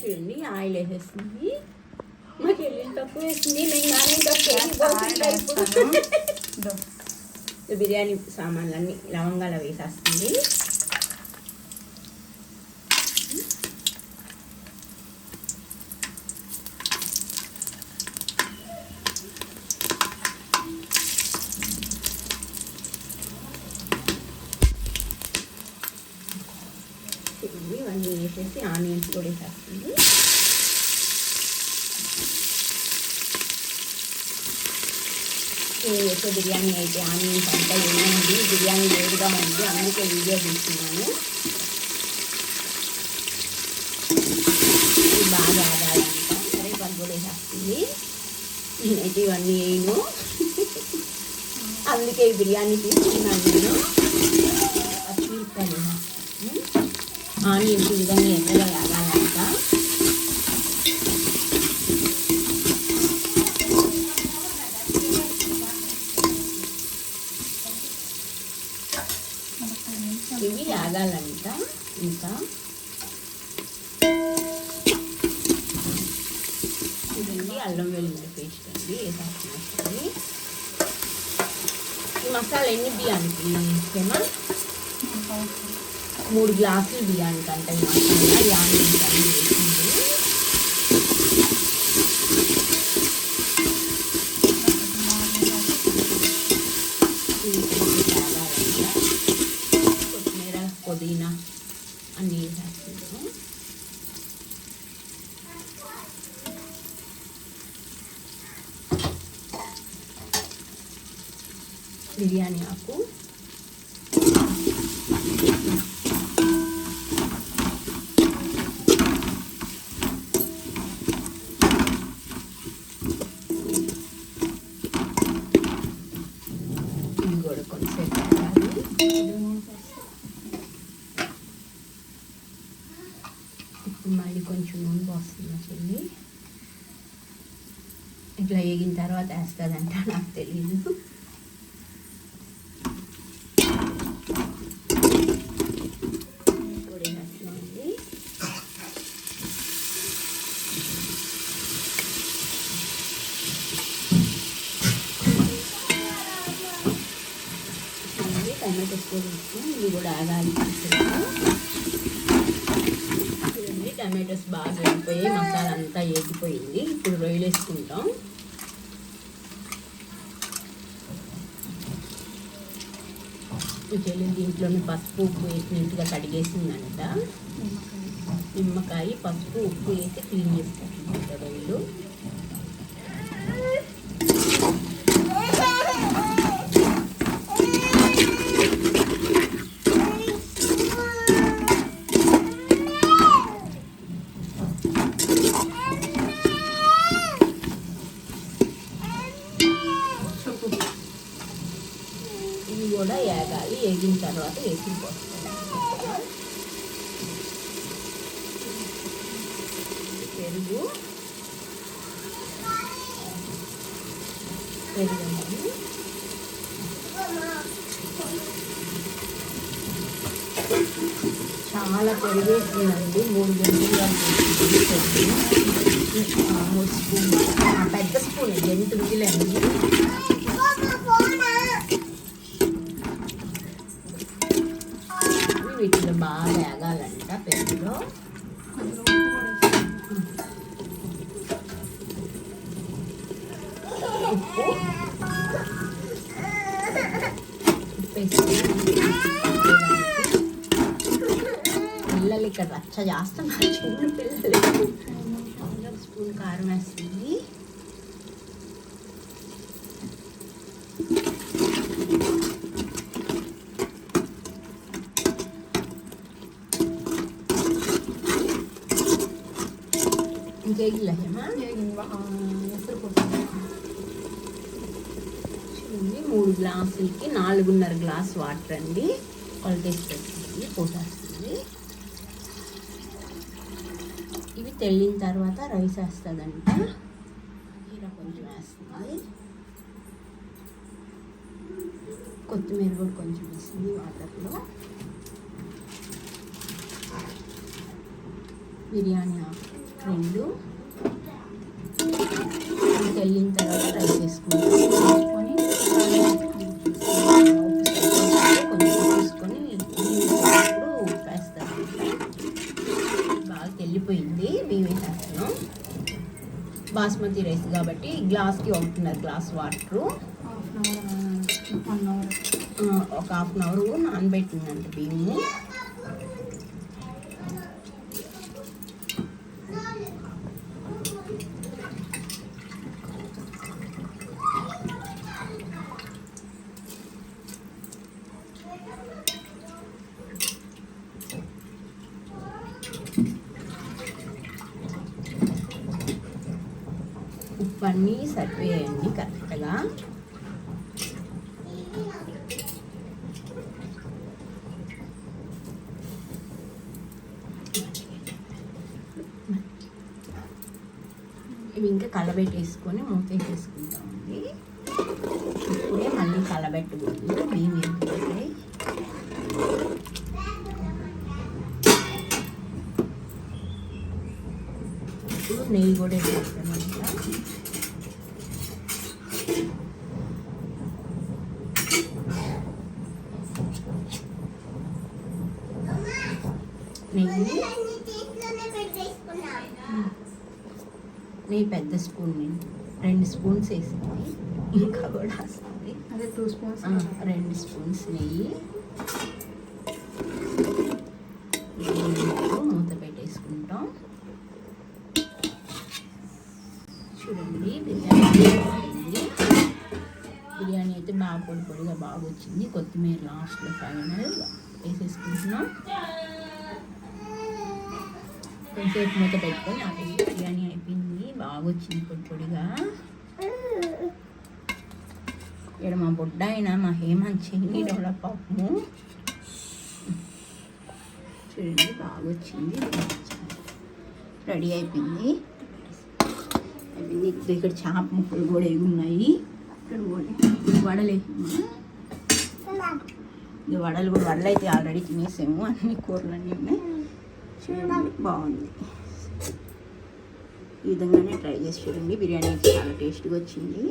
చూడండి ఆయిల్ వేసేస్తుంది మాకు ఎల్లుల్లి తక్కువ వేస్తుంది నేను నానేం తక్కువ బిర్యానీ సామాన్లన్నీ లవంగాలు వేసేస్తుంది చూడండి వేసేసి ఆనియన్స్ కూడా వేసేస్తుంది. సో బిర్యానీ అయితే ఆనియన్స్ అంతా ఏమైంది? బిర్యానీ వేడిగా ఉంది. అందుకే వీడియో తీసుకున్నాను బాగా ఆగాలంట సరే పని వేసేస్తుంది. నేనైతే ఇవన్నీ వేయను. అందుకే బిర్యానీ తీసుకున్నాను నేను. ఆనియన్స్ ఈ విధంగా ఎర్రగా ఆగాలంట ఇవి ఆగాలంట ఇంకా ఇదండి అల్లం వెల్లుల్లి పేస్ట్ అండి వేసేస్తున్నాయి ఈ మసాలా ఎన్ని బియ్యానికి ఏమా మూడు గ్లాసులు బియ్యానికి అంట ఈ మసాలా ఈ ఆనియన్స్ అన్ని వేసింది ఇవి కొంచెం ఆగాలంట కొత్తిమీర పుదీనా అన్నీ వేసేస్తున్నాము బిర్యానీ ఆకు. ఇప్పుడు మళ్ళీ కొంచెం నూనె పోస్తున్నా చెల్లి. ఇట్లా వేగిన తర్వాత వేస్తుందంట నాకు తెలియదు పొడి వేస్తున్నామండి టమాటోస్ టమాటో స్కూల్ ఇవి కూడా ఆగాలి చూడండి టమాటోస్ బాగా వేగిపోయి మసాలా అంతా వేగిపోయింది. ఇప్పుడు రొయ్యలు వేసుకుంటాం. చెల్లి దీంట్లోనే పసుపు ఉప్పు వేసి నీట్గా కడిగేసిందంట. నిమ్మకాయ. పసుపు ఉప్పు వేసి క్లీన్ చేసుకుంటుందంట రొయ్యలు ఇవి కూడా వేగాలి వేగిన తర్వాత వేసి పెరుగు. పెరుగు అన్నది. చాలా పెరిగేసిందండి మూడు గంటలు మూడు స్పూన్ పెద్ద స్పూన్ ఎంత ఉందిలేండి ఉప్పు ఉప్పు వేసి పిల్లలు ఇక్కడ రచ్చ చేస్తున్నారు చిన్న పిల్లలు ఒక స్పూన్ కారం వేస్తుంది ఇంకేగిಲ್ಲ హేమా ఉంది మూడు గ్లాసులకి నాలుగున్నర గ్లాస్ వాటర్ అండి. కొలతేసి పెట్టింది పోసేస్తుంది. ఇవి తెల్లిన తర్వాత రైస్ వేస్తుందంట. జీరా కొంచెం వేస్తుంది. కొత్తిమీర కూడా కొంచెం వేస్తుంది వాటర్లో. బిర్యానీ ఆకు రెండు. తెల్లిన తర్వాత రైస్ వేసుకుంటాం వేసుకొని కొంచెం తీసుకొని ఇప్పుడు ఉప్పు వేస్తాను బాగా వెళ్ళిపోయింది. బియ్యం వేసేస్తున్నాం బాస్మతి రైస్ కాబట్టి గ్లాస్కి ఒకటిన్నర గ్లాస్ వాటరు. ఒక హాఫ్ అన్ అవర్ నానబెట్టిందంట బియ్యము ఇవన్నీ అన్నీ సరిపోయాయండి కరెక్ట్గా. ఇవి ఇంకా కలబెట్టేసుకొని మూతేసేసుకుంటామండి. ఇప్పుడే మళ్ళీ మేము ఏం వేసుకుంటే ఇప్పుడు నెయ్యి కూడా వేస్తాము నెయ్యి నెయ్యి పెద్ద స్పూన్ రెండు స్పూన్స్ వేసింది ఇంకా కూడా వస్తుంది. అదే టూ స్పూన్స్. రెండు స్పూన్స్ నెయ్యి. మూత పెట్టేసుకుంటాం. చూడండి బిర్యానీ. బిర్యానీ అయితే బాగా పొడి పొడిగా బాగా వచ్చింది కొత్తిమీర లాస్ట్లో ఫైనల్ వేసేసుకుంటున్నాం. కొంచెంసేపు మూత పెట్టుకొని ఆపేసి బిర్యానీ అయిపోయింది. బాగా వచ్చింది పొడి పొడిగా. ఇక్కడ మా బుడ్డ అయినా మా హేమంత్ చెయ్యి డెవలప్ పాపము చూడండి బాగా వచ్చింది. రెడీ అయిపోయింది. అయిపోయింది. ఇక్కడ ఇక్కడ చేప ముక్కలు కూడా ఏమి ఉన్నాయి. ఇక్కడ కూడా వడలు వడలు కూడా వడలు అయితే ఆల్రెడీ తినేసాము. అన్ని కూరలు అన్నీ ఉన్నాయి. చూడండి బాగుంది. ఈ విధంగానే ట్రై చేసి చూడండి. బిర్యానీ చాలా టేస్ట్గా వచ్చింది.